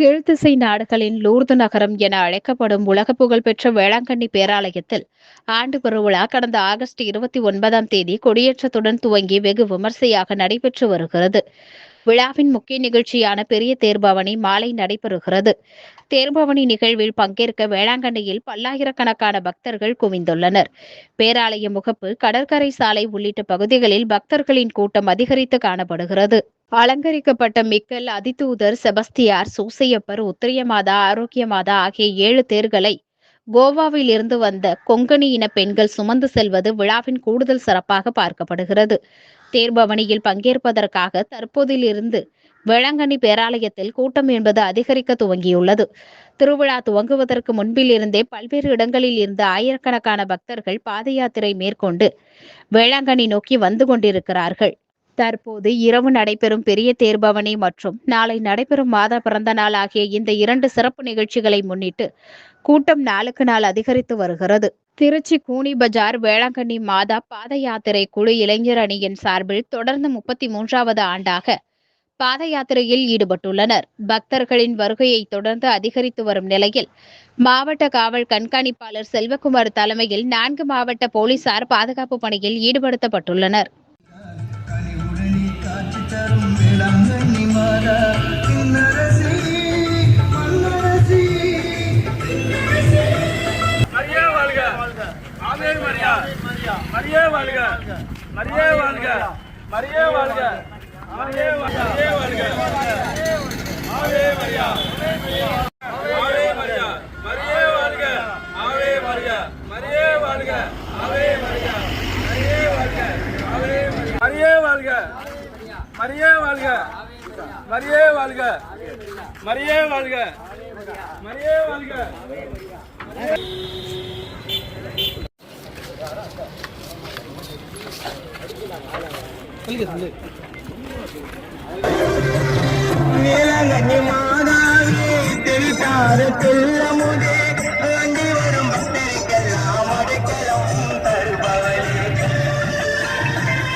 கீழ்த்திசை நாடுகளின் லூர்து நகரம் என அழைக்கப்படும் உலக புகழ்பெற்ற வேளாங்கண்ணி பேராலயத்தில் ஆண்டு பெருவிழா கடந்த ஆகஸ்ட் இருபத்தி ஒன்பதாம் தேதி கொடியேற்றத்துடன் துவங்கி வெகு விமர்சையாக நடைபெற்று வருகிறது. விழாவின் முக்கிய நிகழ்ச்சியான பெரிய தேர்பவனி மாலை நடைபெறுகிறது. தேர்பவனி நிகழ்வில் பங்கேற்க வேளாங்கண்ணியில் பல்லாயிரக்கணக்கான பக்தர்கள் குவிந்துள்ளனர். பேராலய முகப்பு கடற்கரை சாலை உள்ளிட்ட பகுதிகளில் பக்தர்களின் கூட்டம் அதிகரித்து காணப்படுகிறது. அலங்கரிக்கப்பட்ட மிக்கல் அதிதூதர் செபஸ்தியார் சூசையப்பர் உத்திரியமாதா ஆரோக்கியமாதா ஆகிய ஏழு தேர்களை கோவாவில் இருந்து வந்த கொங்கணி இன பெண்கள் சுமந்து செல்வது விழாவின் கூடுதல் சிறப்பாக பார்க்கப்படுகிறது. தேர்பவனியில் பங்கேற்பதற்காக தற்போதிலிருந்து வேளாங்கண்ணி பேராலயத்தில் கூட்டம் என்பது அதிகரிக்க துவங்கியுள்ளது. திருவிழா துவங்குவதற்கு முன்பில் இருந்தே பல்வேறு இடங்களில் இருந்து ஆயிரக்கணக்கான பக்தர்கள் பாத யாத்திரை மேற்கொண்டு வேளாங்கண்ணி நோக்கி வந்து கொண்டிருக்கிறார்கள். தற்போது இரவு நடைபெறும் பெரிய தேர்பவனி மற்றும் நாளை நடைபெறும் மாதா பிறந்த நாள் ஆகிய இந்த இரண்டு சிறப்பு நிகழ்ச்சிகளை முன்னிட்டு கூட்டம் நாளுக்கு நாள் அதிகரித்து வருகிறது. திருச்சி கூனி பஜார் வேளாங்கண்ணி மாதா பாத யாத்திரை குழு இளைஞர் அணியின் சார்பில் தொடர்ந்து முப்பத்தி மூன்றாவது ஆண்டாக பாத யாத்திரையில் ஈடுபட்டுள்ளனர். பக்தர்களின் வருகையை தொடர்ந்து அதிகரித்து வரும் நிலையில் மாவட்ட காவல் கண்காணிப்பாளர் செல்வகுமார் தலைமையில் நான்கு மாவட்ட போலீசார் பாதுகாப்பு பணியில் ஈடுபடுத்தப்பட்டுள்ளனர். ஆமே மரியா மரியே வாழ்க மரியே வாழ்க மரியே வாழ்க மரியே வாழ்க மரியே வாழ்க ஆவே மரியா ஆவே மரியா மரியே வாழ்க ஆவே மரியா மரியே வாழ்க ஆவே மரியா மரியே வாழ்க ஆவே மரியே வாழ்க மரியே வாழ்க மரியே வாழ்க மரியே வாழ்க மரியே வாழ்க வேளாங்கண்ணி மாதாவே தெவிட்டார தெல்லமுதே.